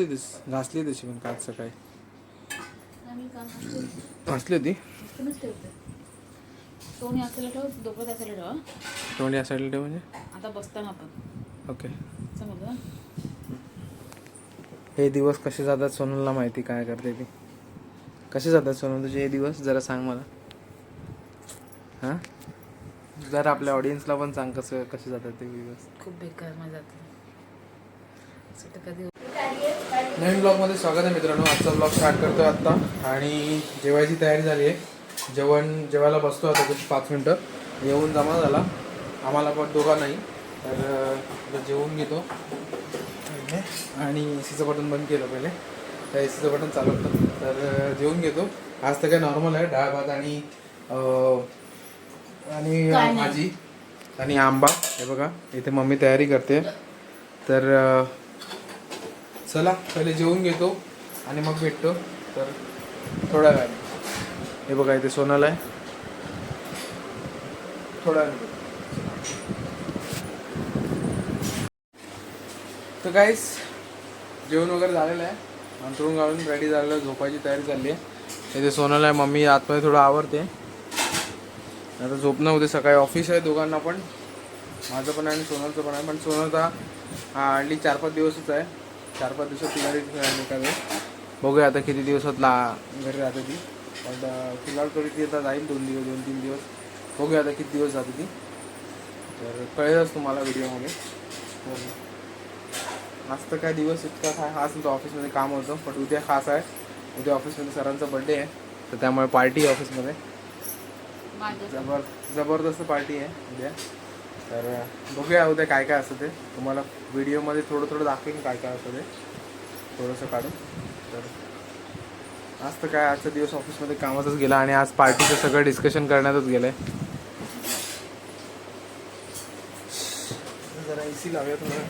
दे तीस घासली तशी पण काल सकाळी. घासली होती. इथूनच ठेवते. सोनी असायला ठेव दोघं असायला ठेव हं. तोंडी असायला ठेव म्हणजे? आता बसताना आपण. ओके. समजलं हे. दिवस कसे जातात सोनलला माहिती काय करते ती? कसे जातात सोनल तुझे हे दिवस? जरा सांग मला. हां? जरा आपल्या ऑडियन्सला पण सांग कसं कसे जातात ते दिवस. खूप बेकार मजा जाते असं वाटतं कधी नवीन ब्लॉगमध्ये स्वागत आहे मित्रांनो. आजचा ब्लॉग स्टार्ट करतोय आत्ता. आणि जेवायची तयारी झाली आहे. जेवण जेवायला बसतो आता कुठे पाच मिनटं. येऊन जमा झाला. आम्हाला पण दोघा नाही. तर जेवून घेतो. आणि ए सीचं बटन बंद केलं पहिले. त्या ए सीचं बटन चालू होतं. तर जेवून घेतो. आज तर काय नॉर्मल आहे. डाळ भात आणि आणि. भाजी आणि आंबा. हे बघा. इथे मम्मी तयारी करते. तर चला पहिले जेवून घेतो आणि मग भेटतो. तर थोड्या वेळाने. हे बघा इथे सोनाला आहे. थोड्या वेळाने. तर काहीच जेवण वगैरे झालेलं आहे. अंतरून घालून रेडी झालेलं झोपायची तयारी चालली आहे. इथे सोनाला आहे मम्मी आतमध्ये थोडं आवडते आता झोपणं होते सकाळी ऑफिस आहे दोघांना पण. माझं पण आहे आणि सोनलचं पण आहे. पण सोनलचा हा हल्ली चार पाच दिवसच आहे. चार पाच दिवसात ती घरी निघाली. बघूया आता किती दिवसात ला घरी राहते ती. फिलहाल तरी ती आता जाईल दोन दिवस दोन तीन दिवस. बघूया आता किती दिवस जाते ती. तर कळेलच तुम्हाला व्हिडिओमध्ये. आज तर काय दिवस इतका काय खास नव्हतं. ऑफिसमध्ये काम होतं पण उद्या खास आहे. उद्या ऑफिसमध्ये सरांचा बड्डे आहे. तर त्यामुळे पार्टी आहे ऑफिसमध्ये. जबर जबरदस्त पार्टी आहे उद्या. तर बघूया उद्या काय काय असतं ते. तुम्हाला व्हिडिओमध्ये थोडं थोडं दाखवेन काय काय असतं ते. थोडंसं काढून. तर आज तर काय आजचा दिवस ऑफिसमध्ये कामातच गेला आणि आज पार्टीचं सगळं डिस्कशन करण्यातच गेलं आहे जरा ए सी लावूया थोडं.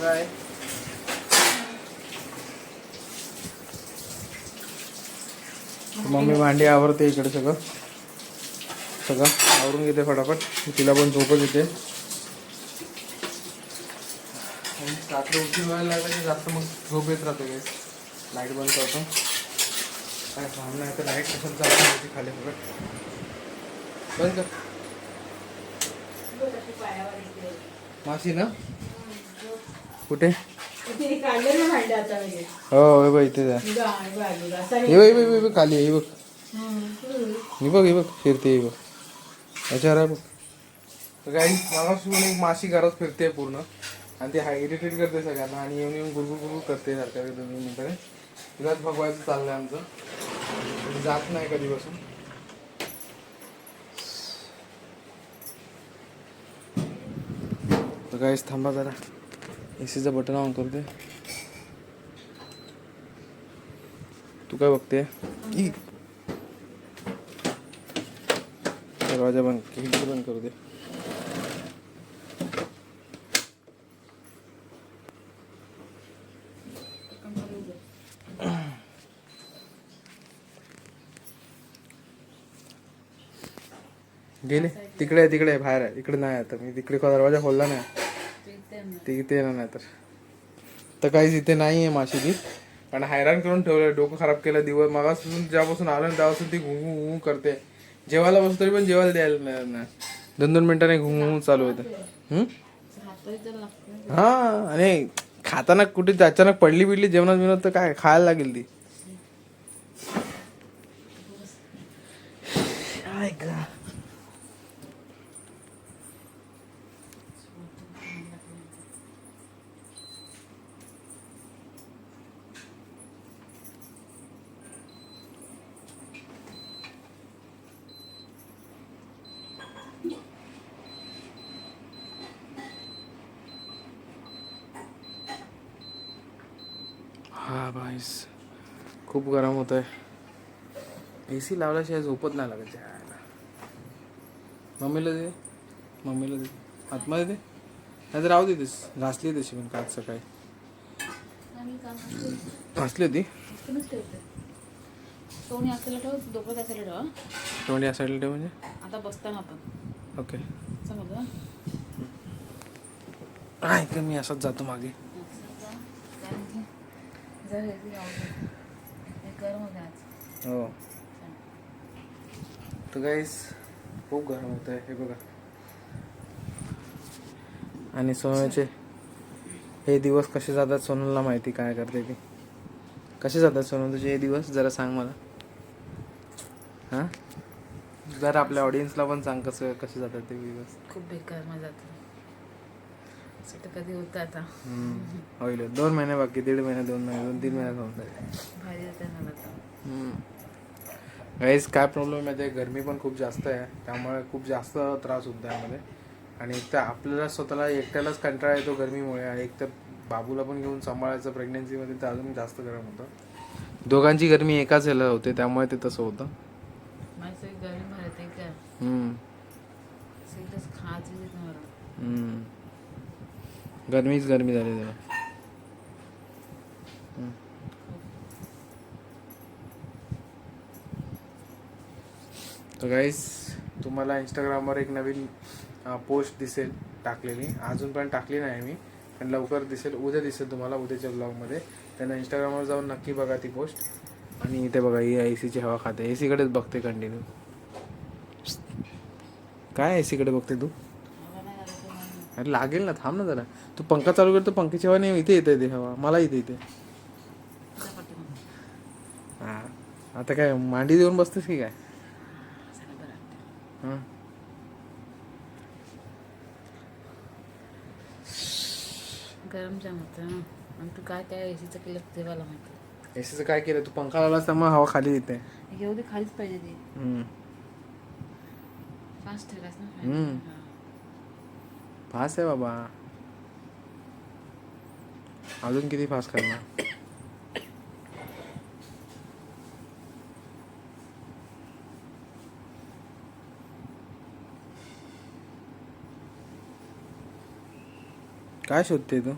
काय? मम्मी भांडी आवरते इकडे सगळं. सगळं आवरून घेते फटाफट. तिला पण झोपच येते. आणि रात्री उठी व्हायला लागलं की जास्त मग झोप येत राहते लाइट बंद करतो. काय काम नाही तर लाइट कशाला चालू होती खाली फक्त बंद कर. माशी ना? कुठे? काढलेलं भांडे आता हो हे इथे जा. असं हे बघ बघ, बघ खाली आहे, हे बघ. हे बघ हे बघ फिरते हे बघ. याच्यावर आहे बघ. तर काही मागासून एक माशी घरात फिरते पूर्ण. आणि ती हा इरिटेट करते सगळ्यांना. आणि येऊन येऊन गुरगुर गुरगुर करते सारख्या दोन मिनिटाने तिलाच भगवायचं आहे आमचं. जात नाही कधीपासून. तर काहीच थांबा जरा. ए सीचं बटन ऑन करते. तू काय बघते दरवाजा बंद खिडकी बंद करू दे. गेले तिकडे आहे, तिकडे आहे, बाहेर आहे. इकडे नाही आता मी. तिकडे दरवाजा खोलला नाही. ते इथे येणार नाही तर. तर काहीच इथे नाही आहे माशी ती पण हैराण करून ठेवलं डोकं खराब केलं दिवस मगासून ज्यापासून आलं ना त्यापासून ती घुंगू घुंगू करते. जेवायला बसतो तरी पण जेवायला द्यायला मिळत ना दोन दोन मिनिटांनी घुम घुंगू चालू होतं. हा? आणि खाताना कुठे अचानक पडली बिडली जेवणात बिवणात तर काय खायला लागेल ती का हा भाईस. खूप गरम होत आहे ए सी लावल्याशिवाय झोपत नाही लागत जायला. मम्मीला दे. मम्मीला दे. आतमध्ये दे. नाही तर राहू दे तीस. घासली तशी पण काल सकाळी. घासली होती. ठेवते. सोनी असायला ठेव दोघं असायला ठेव. तोंडी असायला ठेव म्हणजे? आता बसताना आपण. ओके. काय मी असाच जातो मागे. हे जे आवडतं, गरम होते आज. तर गाईस खूप गरम होत आहे. हे बघा. आणि सोनूचे हे दिवस कसे जातात सोनूला माहिती काय करते ती? कसे जातात सोनू तुझे हे दिवस? जरा सांग मला. हां? जर आपल्या ऑडियन्सला पण सांग कसं कसे जातात ते दिवस. खूप बेकार मजा कधी होतं आता. होईल. दोन महिने बाकी दीड महिने दोन महिने दोन तीन महिन्यात होऊन जाईल. भारी आता गाईज काय प्रॉब्लेम आहे ते गरमी पण खूप जास्त आहे. त्यामुळे खूप जास्त त्रास होतो त्यामध्ये आणि त्या आपल्याला स्वतःला एकट्यालाच कंटाळा येतो गरमीमुळे. एक तर बाबूला पण घेऊन सांभाळायचं प्रेग्नेन्सीमध्ये तर अजून जास्त गरम होतं. दोघांची गरमी एकाच ह्याला होते त्यामुळे ते तसं होतं. गरमी भरते का हम्म. सगळंच खायचं येत नाही मला हम्म. गरमीच गरमी झाली तेव्हा तर गाईस तुम्हाला इंस्टाग्रामवर एक नवीन पोस्ट दिसेल टाकलेली. अजून पण टाकली नाही मी पण लवकर दिसेल उद्या दिसेल तुम्हाला उद्याच्या ब्लॉगमध्ये त्यांना इंस्टाग्रामवर जाऊन नक्की बघा ती पोस्ट आणि इथे बघा ही ए सीची हवा खाते. ए सीकडेच बघते कंटिन्यू काय ए सीकडे बघते तू हवा नाही लागत तर मला अरे लागेल ना थांब ना जरा तू पंखा चालू करतो पंख्याची हवा नाही इथे येते हवा मला इथे पाठीमागं. हा आता काय मांडी देऊन बसतेस की काय. हं. गरम जाम होतं ना आणि तू काय काय एसीचं केलं ते मला माहिती एसीचं काय केलं तू पंखा लावलास त्यामुळे हवा खाली येते दे खालीच पाहिजे ती. फास्ट ठेवायच ना. फास्ट आहे बाबा। अजून किती फास्ट करणार? काय शोधते तू?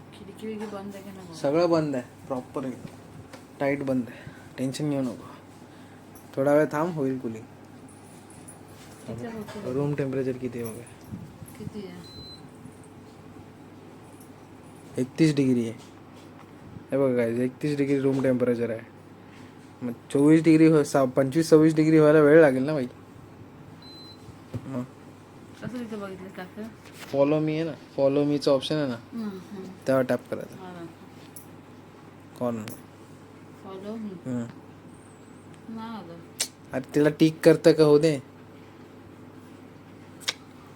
सगळं बंद आहे प्रॉपर एकदम टाईट बंद आहे. टेन्शन घेऊ नको. थोडा वेळ थांब होईल कुलिंग रूम टेम्परेचर किती बघा. किती आहे? एकतीस डिग्री आहे. हे बघा काय एकतीस डिग्री रूम टेम्परेचर आहे. मग चोवीस डिग्री हो सा पंचवीस सव्वीस डिग्री व्हायला वेळ लागेल ना काका फॉलो मी आहे ना? फॉलो मीचं ऑप्शन आहे ना. तेव्हा टॅप करायचं. कॉर्नर अरे तिला टिक करतं का? हो दे.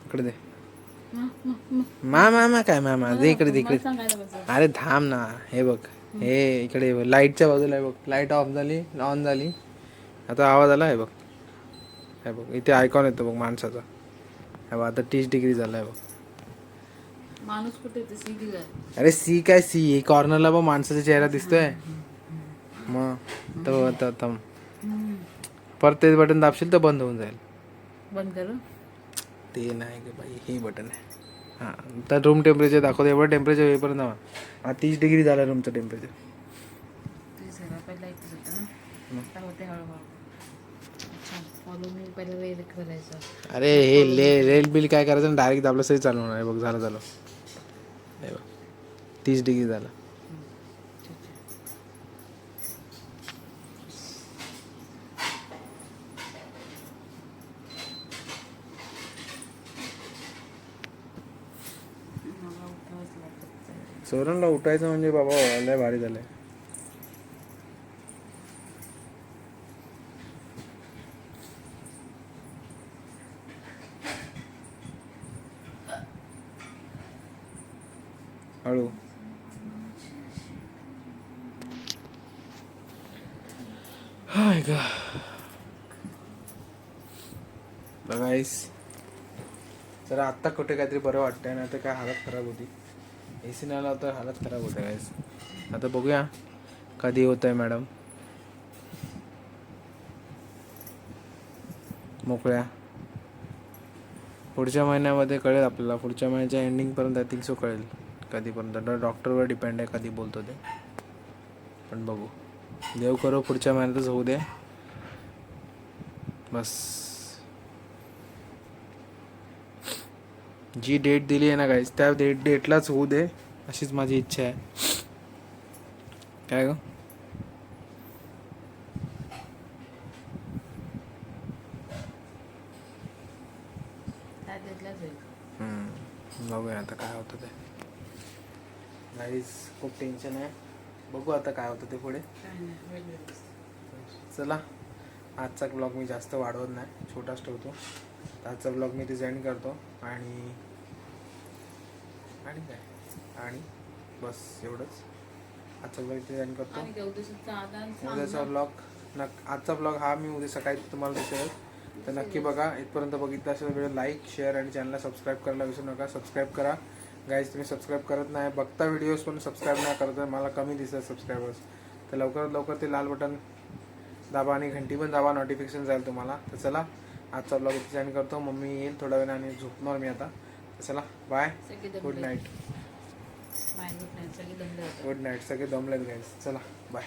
इकडे दे. मा मा मा काय मा मा? इकडे पाहिजे अरे थांब ना हे बघ. हे इकडे. लाईटच्या बाजूला आहे बघ. लाइट ऑफ झाली ऑन झाली. आता आवाज आला आहे बघ. हे बघ इथे आयकॉन येतो बघ माणसाचा. हे बघ आता तीस डिग्री झाला आहे बघ. माणूस कुठे अरे सी काय सी? हे कॉर्नरला बघ माणसाचा चेहरा दिसतोय. मग थांब परत ते बटन दाबशील तर बंद होऊन जाईल. बंद करू? ते नाही ग बाई हे बटन आहे हां तर रूम टेम्परेचर दाखवतो एवढं टेम्परेचर होईपर्यंत हवा हा तीस डिग्री झालं रूमचं टेम्परेचर अरे हे ले रेल बिल काय करायचं? डायरेक्ट दाबलं सही चालू होणार आहे बघ झालं झालं. तीस डिग्री झालं मला उठावंच लागतं सोरणला उठायचं म्हणजे बाबा लय भारी झालंय. हळू. हाय का बघायस जरा आत्ता कुठे काहीतरी बरं वाटतंय ना तर काय हालत खराब होती. ए सी नाही लावता हालत खराब होते गाईस आता बघूया कधी होत आहे मॅडम मोकळ्या. पुढच्या महिन्यामध्ये कळेल आपल्याला. पुढच्या महिन्याच्या एंडिंगपर्यंत आय थिंक सो कळेल. कधीपर्यंत. डॉक्टरवर डिपेंड आहे कधी बोलतो ते. पण बघू. देव करो पुढच्या महिन्यातच होऊ दे. बस. जी डेट दिली आहे ना गाईज त्या डेट डेटलाच होऊ दे अशीच माझी इच्छा आहे. काय ग? बघूया आता काय होतं ते. गाईज खूप टेन्शन आहे. बघू आता काय होतं ते पुढे. चला आजचा ब्लॉग मी जास्त वाढवत नाही छोटाच ठेवतो. आजचा ब्लॉग मी डिझाईन करतो आणि आणि काय? आणि बस एवढंच. आजचा ब्लॉग करतो. आणि गौतमचा आदान उद्याचा ब्लॉग नक आजचा ब्लॉग हा मी उद्या सकाळी तुम्हाला दिसेल तर नक्की बघा इथपर्यंत बघितलं असेल व्हिडिओ लाईक शेअर आणि चॅनलला सबस्क्राईब करायला विसरू नका. सबस्क्राईब करा. गाईज तुम्ही सबस्क्राईब करत नाही बघता व्हिडिओज पण सबस्क्राईब नाही करत. मला कमी दिसतात सबस्क्रायबर्स तर लवकरात लवकर ते लाल बटन दाबा आणि घंटी पण दाबा नोटिफिकेशन जाईल तुम्हाला. तर चला आजचा ब्लॉग इथे जॉईन करतो. मम्मी येईल थोड्या वेळाने आणि झोपणार मी आता. चला bye good night good night सगळे दमलेत गाईज चला बाय.